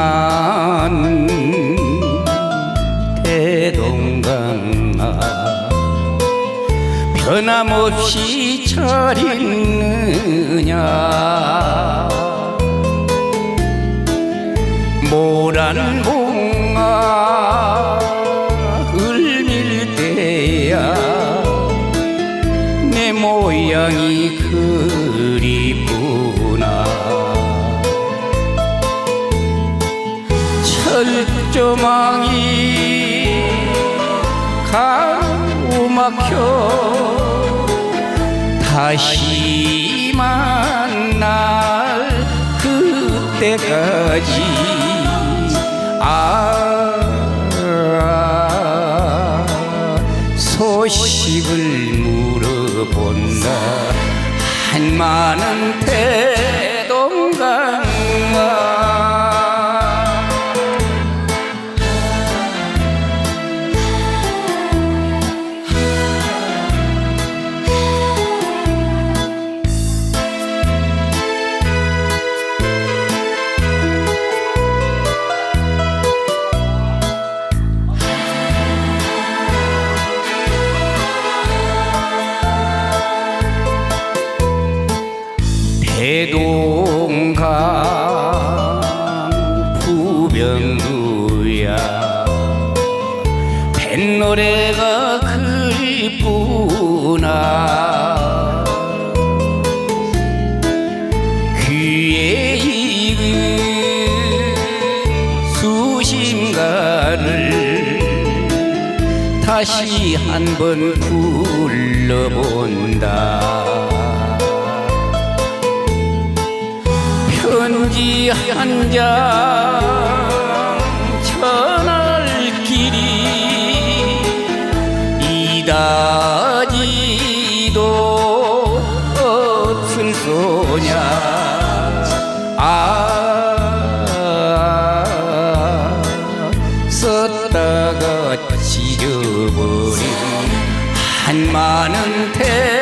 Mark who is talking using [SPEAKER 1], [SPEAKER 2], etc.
[SPEAKER 1] 만 대동강아 변함없이 잘 있느냐. 모란 봉아 흘릴 때야. 내 모양이 그 철조망이 가로막혀 다시 만날 그때까지 아 소식을 물어본다. 한마는 대 대동강 부병두야. 뱃노래가 그리구나 귀에 익은 수심가를 다시 한 번 불러본다 편지 한장 전할 길이 이다지도 없을 소냐. 아 썼다가 지져버린 한많은 태